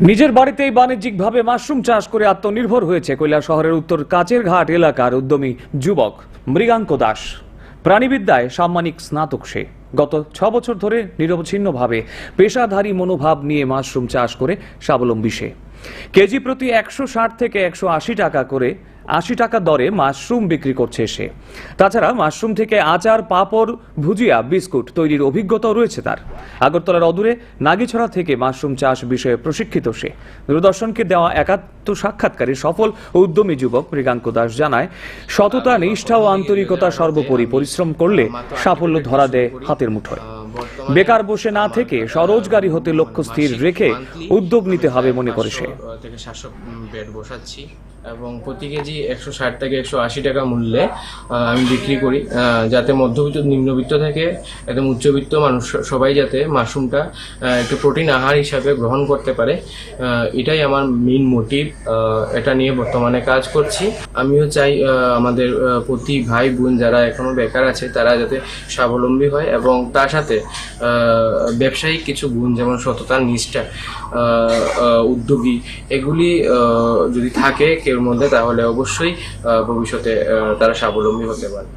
নিজের বাড়িতেই বাণিজ্যিকভাবে মাশরুম চাষ করে আত্মনির্ভর হয়েছে কৈলা শহরের উত্তর কাচের ঘাট এলাকার উদ্যমী যুবক মৃগাঙ্ক দাস। প্রাণীবিদ্যায় সাম্মানিক স্নাতক সে। গত ছ বছর ধরে নিরবচ্ছিন্নভাবে পেশাধারী মনোভাব নিয়ে মাশরুম চাষ করে স্বাবলম্বী সে। কেজি প্রতি একশো ষাট থেকে একশো আশি টাকা করে আশি টাকা দরে মাশরুম বিক্রি করছে সে। তাছাড়া মাশরুম থেকে আচার, পাঁপড়, ভুজিয়া, বিস্কুট তৈরির অভিজ্ঞতাও রয়েছে তার। আগরতলার অদূরে নাগিছড়া থেকে মাশরুম চাষ বিষয়ে প্রশিক্ষিত সে। দূরদর্শনকে দেওয়া একাত্ম সাক্ষাৎকারে সফল ও উদ্যমী যুবক মৃগাঙ্ক দাস জানায়, সততা, নিষ্ঠা ও আন্তরিকতা সর্বোপরি পরিশ্রম করলে সাফল্য ধরা দেয় হাতের মুঠোয়। বেকার বসে না থেকে স্বরোজগারী হতে লক্ষ্য স্থির রেখে উদ্যোগ নিতে হবে মনে করে সে। বেড বসাচ্ছি। এবং প্রতি কেজি একশো ষাট থেকে একশো আশি টাকা মূল্যে আমি বিক্রি করি। যাতে মধ্যবিত্ত, নিম্নবিত্ত থেকে একদম উচ্চবিত্ত মানুষ সবাই যাতে মাশরুমটা একটু প্রোটিন আহার হিসাবে গ্রহণ করতে পারে। এটাই আমার মেন মোটিভ এটা নিয়ে বর্তমানে কাজ করছি। আমিও চাই আমাদের প্রতি ভাই বোন যারা এখনও বেকার আছে, তারা যাতে স্বাবলম্বী হয় এবং তার সাথে ব্যবসায়িক কিছু গুণ যেমন সততা নিষ্ঠা উদ্যোগী, এগুলি যদি থাকে কেউর মধ্যে তাহলে অবশ্যই ভবিষ্যতে তারা স্বাবলম্বী হতে পারে